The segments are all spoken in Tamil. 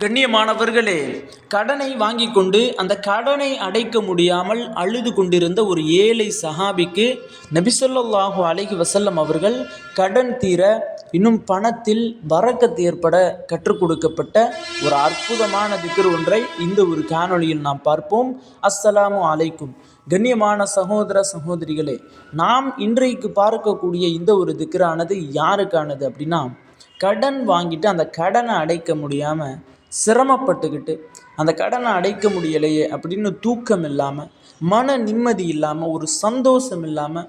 கண்ணியமானவர்களே கடனை வாங்கி கொண்டு அந்த கடனை அடைக்க முடியாமல் அழுது கொண்டிருந்த ஒரு ஏழை சஹாபிக்கு நபிசல்லாஹு அலஹி வசல்லம் அவர்கள் கடன் தீர இன்னும் பணத்தில் வரக்கத்து ஏற்பட கற்றுக் கொடுக்கப்பட்ட ஒரு அற்புதமான திக்கர் ஒன்றை இந்த ஒரு காணொளியில் நாம் பார்ப்போம். அஸ்ஸலாமு அலைக்கும். கண்ணியமான சகோதர சகோதரிகளே நாம் இன்றைக்கு பார்க்கக்கூடிய இந்த ஒரு திக்கரானது யாருக்கானது அப்படின்னா கடன் வாங்கிட்டு அந்த கடனை அடைக்க முடியாமல் சிரமப்பட்டுக்கிட்டு அந்த கடனை அடைக்க முடியலையே அப்படின்னு தூக்கம் இல்லாமல் மன நிம்மதி இல்லாமல் ஒரு சந்தோஷம் இல்லாமல்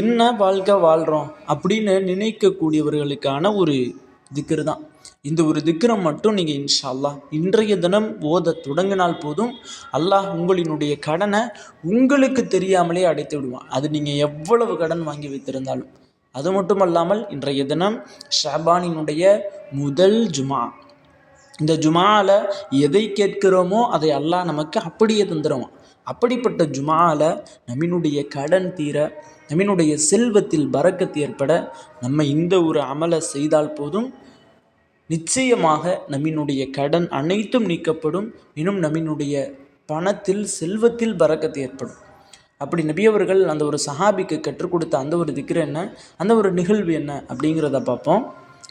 என்ன வாழ்க்கை வாழ்கிறோம் அப்படின்னு நினைக்கக்கூடியவர்களுக்கான ஒரு திக்ரு தான். இந்த ஒரு திக்ரம் மட்டும் நீங்கள் இன்ஷா அல்லாஹ் இன்றைய தினம் ஓத தொடங்கினால் போதும். அல்லாஹ் உங்களினுடைய கடனை உங்களுக்கு தெரியாமலே அடைத்து விடுவான். அது நீங்கள் எவ்வளவு கடன் வாங்கி வைத்திருந்தாலும். அது மட்டும் அல்லாமல் இன்றைய தினம் ஷாபானினுடைய முதல் ஜுமா இந்த ஜுமாவில் எதை கேட்கிறோமோ அதை அல்லாஹ் நமக்கு அப்படியே தந்துடுவான் அப்படிப்பட்ட ஜுமாவில் நம்மினுடைய கடன் தீர நம்மினுடைய செல்வத்தில் பறக்கத்து ஏற்பட நம்ம இந்த ஒரு அமலை செய்தால் போதும் நிச்சயமாக நம்மினுடைய கடன் அனைத்தும் நீக்கப்படும் இன்னும் நம்மினுடைய பணத்தில் செல்வத்தில் பறக்கத்து ஏற்படும். அப்படி நபியவர்கள் அந்த ஒரு சஹாபிக்கு கற்றுக் கொடுத்த அந்த ஒரு திக்ர என்ன? அந்த ஒரு நிகழ்வு என்ன? அப்படிங்கிறத பார்ப்போம்.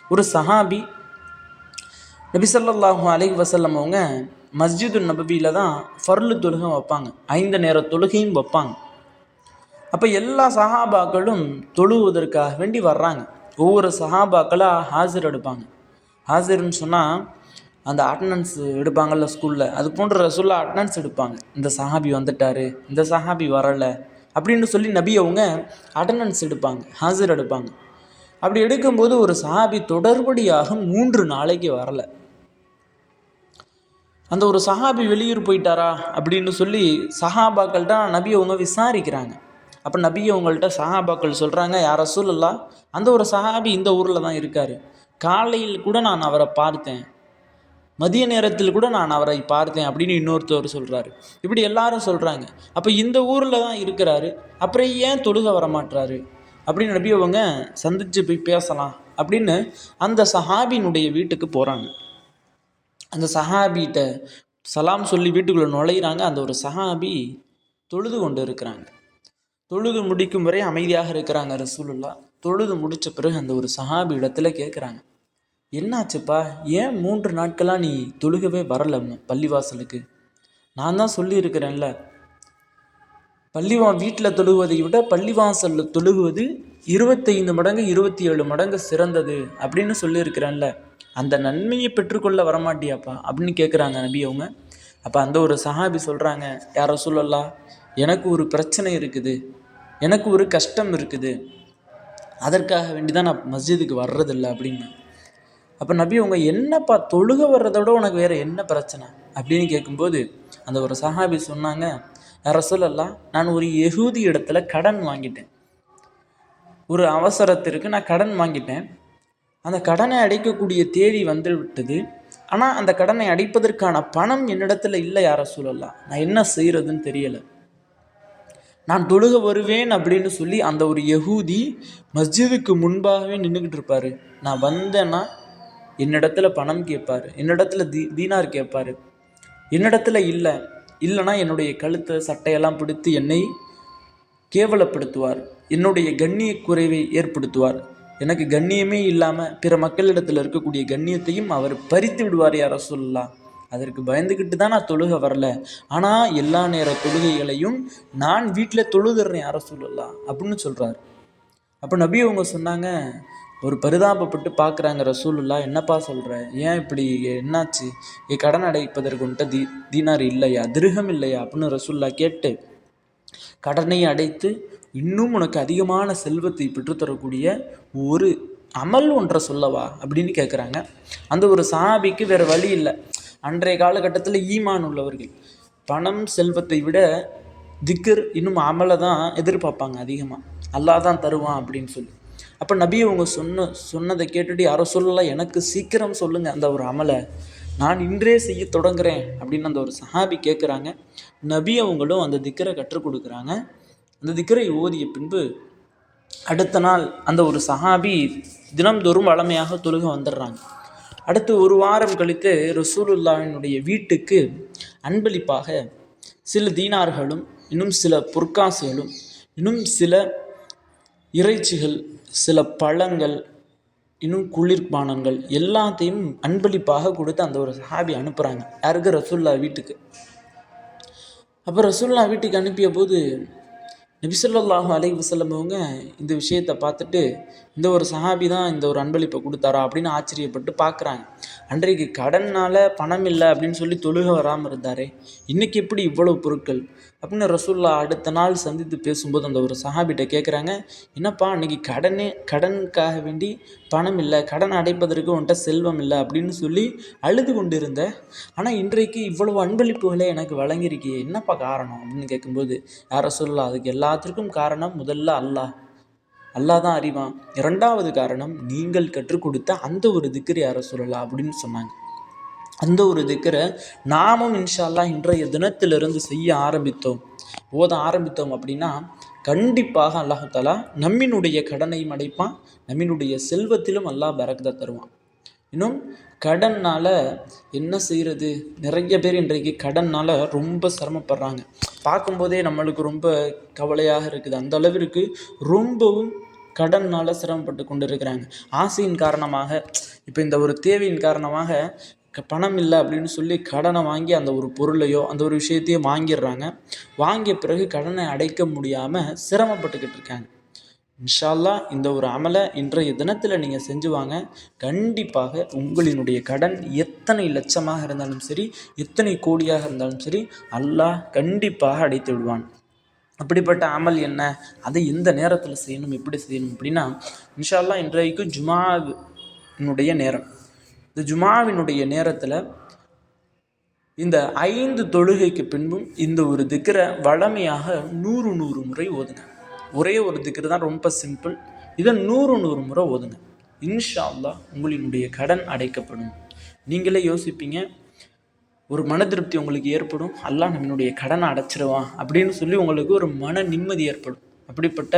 ஒரு சஹாபி நபிசல்லாஹு ஸல்லல்லாஹு வசல்லம் அவங்க மஸ்ஜிது நபவியில் தான் ஃபர்லு தொழுகை வைப்பாங்க. ஐந்து நேர தொழுகையும் வைப்பாங்க. அப்போ எல்லா சஹாபாக்களும் தொழுவதற்காக வேண்டி வர்றாங்க. ஒவ்வொரு சஹாபாக்களாக ஹாஜர் எடுப்பாங்க. ஹாஜர்னு சொன்னால் அந்த அட்டண்டன்ஸ் எடுப்பாங்கள்ல ஸ்கூலில் அது போன்ற ரசுல்லா அட்டண்டன்ஸ் எடுப்பாங்க. இந்த சஹாபி வந்துட்டாரு இந்த சஹாபி வரலை அப்படின்னு சொல்லி நபி அவங்க அட்டண்டன்ஸ் எடுப்பாங்க ஹாஜர் எடுப்பாங்க. அப்படி எடுக்கும்போது ஒரு சஹாபி தொடர்படியாக மூன்று நாளைக்கு வரலை. அந்த ஒரு சஹாபி வெளியூர் போயிட்டாரா அப்படின்னு சொல்லி சஹாபாக்கள்கிட்ட நபி அவங்க விசாரிக்கிறாங்க. அப்போ நபி அவங்கள்ட்ட சஹாபாக்கள் சொல்கிறாங்க யார சூழல்லா அந்த ஒரு சஹாபி இந்த ஊரில் தான் இருக்கார். காலையில் கூட நான் அவரை பார்த்தேன். மதிய நேரத்தில் கூட நான் அவரை பார்த்தேன் அப்படின்னு இன்னொருத்தவர் சொல்கிறாரு இப்படி எல்லாரும் சொல்கிறாங்க அப்போ இந்த ஊரில் தான் இருக்கிறாரு. அப்புறம் ஏன் தொழுக வர மாட்றாரு அப்படின்னு நபி அவங்க சந்திச்சு போய் பேசலாம் அப்படின்னு அந்த சஹாபினுடைய வீட்டுக்கு போகிறாங்க அந்த சஹாபிகிட்ட சலாம் சொல்லி வீட்டுக்குள்ளே நுழையிறாங்க. அந்த ஒரு சஹாபி தொழுது கொண்டு இருக்கிறாங்க. தொழுது முடிக்கும் வரை அமைதியாக இருக்கிறாங்க ரசூலுல்லா. தொழுது முடித்த பிறகு அந்த ஒரு சஹாபி இடத்துல கேட்குறாங்க என்னாச்சுப்பா? ஏன் மூன்று நாட்களாக நீ தொழுகவே வரல பள்ளிவாசலுக்கு? நான் தான் சொல்லியிருக்கிறேன்ல. பள்ளிவா வீட்டில் தொழுவதை விட பள்ளிவாசலில் தொழுகுவது இருபத்தைந்து மடங்கு இருபத்தி ஏழு மடங்கு சிறந்தது அப்படின்னு சொல்லியிருக்கிறேன்ல. அந்த நன்மையை பெற்றுக்கொள்ள வரமாட்டியாப்பா? அப்படின்னு கேட்குறாங்க நபி அவங்க. அப்போ அந்த ஒரு சஹாபி சொல்கிறாங்க யாரோ சொல்லலாம் எனக்கு ஒரு பிரச்சனை இருக்குது. எனக்கு ஒரு கஷ்டம் இருக்குது. அதற்காக வேண்டி தான் நான் மஸ்ஜிதுக்கு வர்றதில்லை அப்படின்னு. அப்போ நபி அவங்க என்னப்பா தொழுக வர்றதை விட உனக்கு வேறு என்ன பிரச்சனை? அப்படின்னு கேட்கும்போது அந்த ஒரு சஹாபி சொன்னாங்க யார சொல்லலாம் நான் ஒரு யகூதி இடத்துல கடன் வாங்கிட்டேன். ஒரு அவசரத்திற்கு நான் கடன் வாங்கிட்டேன். அந்த கடனை அடைக்கக்கூடிய தேதி வந்து விட்டது ஆனால் அந்த கடனை அடைப்பதற்கான பணம் என்னிடத்துல இல்லை யார சொல்லலாம் நான் என்ன செய்கிறதுன்னு தெரியலை. நான் தொழுக வருவேன் அப்படின்னு சொல்லி அந்த ஒரு யகூதி மஸ்ஜிதுக்கு முன்பாகவே நின்றுக்கிட்டு இருப்பார். நான் வந்தேன்னா என்னிடத்துல பணம் கேட்பார். என்னிடத்துல தீ தீனார் கேட்பார். என்னிடத்துல இல்லை. இல்லைன்னா என்னுடைய கழுத்தை சட்டையெல்லாம் பிடித்து என்னை கேவலப்படுத்துவார். என்னுடைய கண்ணிய குறைவை ஏற்படுத்துவார். எனக்கு கண்ணியமே இல்லாமல் பிற மக்களிடத்தில் இருக்கக்கூடிய கண்ணியத்தையும் அவர் பறித்து விடுவார் யார சொல்லலாம் அதற்கு பயந்துக்கிட்டு தான் நான் தொழுக வரல. ஆனால் எல்லா நேர தொழுகைகளையும் நான் வீட்டில் தொழுதுறேன் யார சொல்லலாம் அப்படின்னு சொல்கிறார் அப்போ நபி அவங்க சொன்னாங்க ஒரு பரிதாபப்பட்டு பார்க்குறாங்க ரசூலுல்லா என்னப்பா சொல்கிற ஏன் இப்படி? என்னாச்சு? என் கடன் அடைப்பதற்கு உன்ட்ட தீ தீனார் இல்லையா? திருகம் இல்லையா? அப்படின்னு ரசூல்லா கேட்டு கடனை அடைத்து இன்னும் உனக்கு அதிகமான செல்வத்தை பெற்றுத்தரக்கூடிய ஒரு அமல் ஒன்றை சொல்லவா? அப்படின்னு கேட்குறாங்க அந்த ஒரு சாபிக்கு வேறு வழி இல்லை. அன்றைய காலகட்டத்தில் ஈமான் உள்ளவர்கள் பணம் செல்வத்தை விட திக்கர் இன்னும் அமலை தான் எதிர்பார்ப்பாங்க அதிகமாக அல்லாஹ் தான் தருவான் அப்படின்னு சொல்லி. அப்போ நபி அவங்க சொன்ன சொன்னதை கேட்டுட்டு யாரோ சொல்லலாம் எனக்கு சீக்கிரம் சொல்லுங்கள் அந்த ஒரு அமலை. நான் இன்றே செய்ய தொடங்குறேன் அப்படின்னு அந்த ஒரு சஹாபி கேட்குறாங்க நபி அவங்களும் அந்த திக்கரை கற்றுக் கொடுக்குறாங்க. அந்த திக்கரை ஓதிய பின்பு அடுத்த நாள் அந்த ஒரு சஹாபி தினம்தோறும் வளமையாக தொழுக வந்துடுறாங்க. அடுத்து ஒரு வாரம் கழித்து ரசூலுல்லாவினுடைய வீட்டுக்கு அன்பளிப்பாக சில தீனார்களும் இன்னும் சில பொற்காசுகளும் இன்னும் சில இறைச்சிகள் சில பழங்கள் இன்னும் குளிர்பானங்கள் எல்லாத்தையும் அன்பளிப்பாக கொடுத்து அந்த ஒரு சஹாபி அனுப்புகிறாங்க யாருக்கு? ரசூல்லா வீட்டுக்கு. அப்போ ரசூல்லா வீட்டுக்கு அனுப்பிய போது நபிசல்லாஹு அலைஹி வசல்லம் அவங்க இந்த விஷயத்தை பார்த்துட்டு இந்த ஒரு சஹாபி தான் இந்த ஒரு அன்பளிப்பை கொடுத்தாரா அப்படின்னு ஆச்சரியப்பட்டு பார்க்குறாங்க. அன்றைக்கு கடனால் பணம் இல்லை அப்படின்னு சொல்லி தொழுக வராமல் இருந்தாரே இன்னைக்கு எப்படி இவ்வளவு பொருட்கள்? அப்படின்னு ரசூல்லா அடுத்த நாள் சந்தித்து பேசும்போது அந்த ஒரு சஹாபிட்ட கேட்குறாங்க என்னப்பா அன்றைக்கி கடனே கடனுக்காக வேண்டி பணம் இல்லை கடன் அடைப்பதற்கு உன்கிட்ட செல்வம் இல்லை அப்படின்னு சொல்லி அழுது கொண்டு இருந்த ஆனால் இன்றைக்கு இவ்வளவு அன்பளிப்புகளை எனக்கு வழங்கியிருக்கியே என்னப்பா காரணம் அப்படின்னு கேட்கும்போது யார் ரசுல்லா அதுக்கு எல்லாத்திற்கும் காரணம் முதல்ல அல்லாஹ். அல்லாஹ் தான் அறிவான். இரண்டாவது காரணம் நீங்கள் கற்றுக் கொடுத்த அந்த ஒரு திக்கர் யார சொல்லலாம் அப்படின்னு சொன்னாங்க. அந்த ஒரு திக்கரை நாமும் இன்ஷா அல்லாஹ் இன்றைய தினத்திலிருந்து செய்ய ஆரம்பித்தோம். ஓத ஆரம்பித்தோம் அப்படின்னா கண்டிப்பாக அல்லாஹாலா நம்மினுடைய கடனையும் அடைப்பான். நம்மினுடைய செல்வத்திலும் அல்லாஹ் பரக்கத்தை தருவான். இன்னும் கடனால் என்ன செய்கிறது நிறைய பேர் இன்றைக்கு கடன்னால் ரொம்ப சிரமப்படுறாங்க. பார்க்கும்போதே நம்மளுக்கு ரொம்ப கவலையாக இருக்குது. அந்த அளவிற்கு ரொம்பவும் கடன்னால் சிரமப்பட்டு கொண்டு இருக்கிறாங்க ஆசையின் காரணமாக இப்போ இந்த ஒரு தேவையின் காரணமாக பணம் இல்லை அப்படின்னு சொல்லி கடனை வாங்கி அந்த ஒரு பொருளையோ அந்த ஒரு விஷயத்தையோ வாங்கிடுறாங்க. வாங்கிய பிறகு கடனை அடைக்க முடியாமல் சிரமப்பட்டுக்கிட்டு இருக்காங்க. இன்ஷால்லா இந்த ஒரு அமலை இன்றைய தினத்தில் நீங்கள் செஞ்சு வாங்க. கண்டிப்பாக உங்களினுடைய கடன் எத்தனை லட்சமாக இருந்தாலும் சரி எத்தனை கோடியாக இருந்தாலும் சரி அல்லாஹ் கண்டிப்பாக அடைத்து விடுவான். அப்படிப்பட்ட அமல் என்ன? அதை எந்த நேரத்தில் செய்யணும் எப்படி செய்யணும் அப்படின்னா இன்ஷா அல்லாஹ் இன்றைக்கு ஜுமாவினுடைய நேரம். இந்த ஜுமாவினுடைய நேரத்தில் இந்த ஐந்து தொழுகைக்கு பின்பும் இந்த ஒரு திக்கரை வழமையாக நூறு நூறு முறை ஓதுங்க. ஒரே ஒரு திக்ரு தான் ரொம்ப சிம்பிள். இதை நூறு நூறு முறை ஓதுங்க. இன்ஷா அல்லாஹ் உங்களினுடைய கடன் அடைக்கப்படும். நீங்களே யோசிப்பீங்க ஒரு மன திருப்தி உங்களுக்கு ஏற்படும். அல்லாஹ் நம்மளுடைய கடனை அடைச்சிருவான் அப்படின்னு சொல்லி உங்களுக்கு ஒரு மன நிம்மதி ஏற்படும். அப்படிப்பட்ட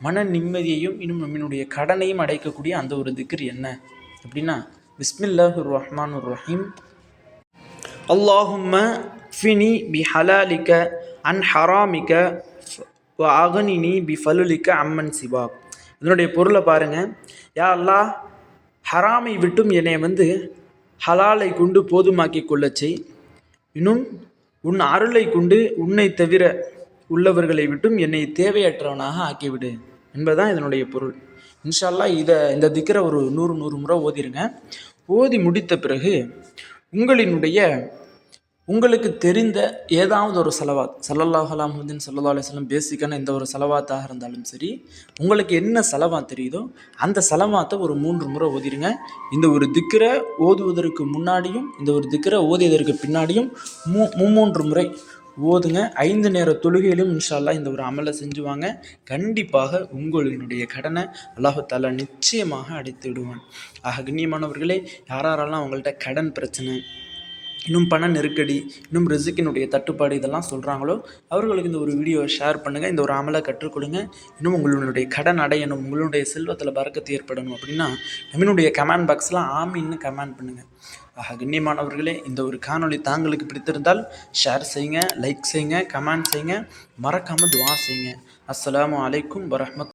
மன நிம்மதியையும் இன்னும் நம்மளுடைய கடனையும் அடைக்கக்கூடிய அந்த ஒரு திக்ர் என்ன? அப்படின்னா பிஸ்மில்லாஹு ரஹ்மான் ரஹீம். அல்லாஹும்ம ஃபினி பி ஹலாலிக்க அன் ஹராமிக்க ஓ ஆகனினி பி ஃபலுலிக்க அம்மன் சிவா இதனுடைய பொருளை பாருங்கள் யா அல்லாஹ் ஹராமை விட்டும் என்னை வந்து ஹலாலை கொண்டு போதுமாக்கி கொள்ளச் செய். இன்னும் உன் அருளை கொண்டு உன்னை தவிர உள்ளவர்களை விட்டும் என்னை தேவையற்றவனாக ஆக்கிவிடு. என்பதுதான் இதனுடைய பொருள். இன்ஷா அல்லாஹ் இதை இந்த திக்கிற ஒரு நூறு நூறு முறை ஓதிருங்க. ஓதி முடித்த பிறகு உங்களினுடைய உங்களுக்கு தெரிந்த ஏதாவது ஒரு செலவாத் சல்லல்லாஹ் அலாமுதீன் சல்லா அலிஸ்லாம் பேசிக்கான எந்த ஒரு செலவாத்தாக இருந்தாலும் சரி உங்களுக்கு என்ன செலவாக தெரியுதோ அந்த செலவாத்தை ஒரு மூன்று முறை ஓதிடுங்க இந்த ஒரு திக்கரை ஓதுவதற்கு முன்னாடியும் இந்த ஒரு திக்கரை ஓதியதற்கு பின்னாடியும் மூ மும்மூன்று முறை ஓதுங்க. ஐந்து நேர தொழுகையிலும் இன்ஷா இந்த ஒரு அமலை செஞ்சுவாங்க. கண்டிப்பாக உங்களினுடைய கடனை அல்லாஹத்தாலா நிச்சயமாக அடைத்து விடுவான். ஆக கண்ணியமானவர்களே யாராலாம் அவங்கள்ட்ட கடன் பிரச்சனை இன்னும் பண நெருக்கடி இன்னும் ரிசிக்கினுடைய தட்டுப்பாடு இதெல்லாம் சொல்கிறாங்களோ அவர்களுக்கு இந்த ஒரு வீடியோவை ஷேர் பண்ணுங்கள் இந்த ஒரு அமலை கற்றுக் கொடுங்க. இன்னும் உங்களுடைய கடன் அடையணும் உங்களுடைய செல்வத்தில் பறக்கத்து ஏற்படணும் அப்படின்னா நம்மளுடைய கமெண்ட் பாக்ஸில் ஆமின்னு கமெண்ட் பண்ணுங்கள் ஆக கண்ணியமானவர்களே இந்த ஒரு காணொளி தாங்களுக்கு பிடித்திருந்தால் ஷேர் செய்யுங்க லைக் செய்யுங்க கமெண்ட் செய்யுங்க மறக்காமல் துவா செய்யுங்க. அஸ்ஸலாமு அலைக்கும் வரமத்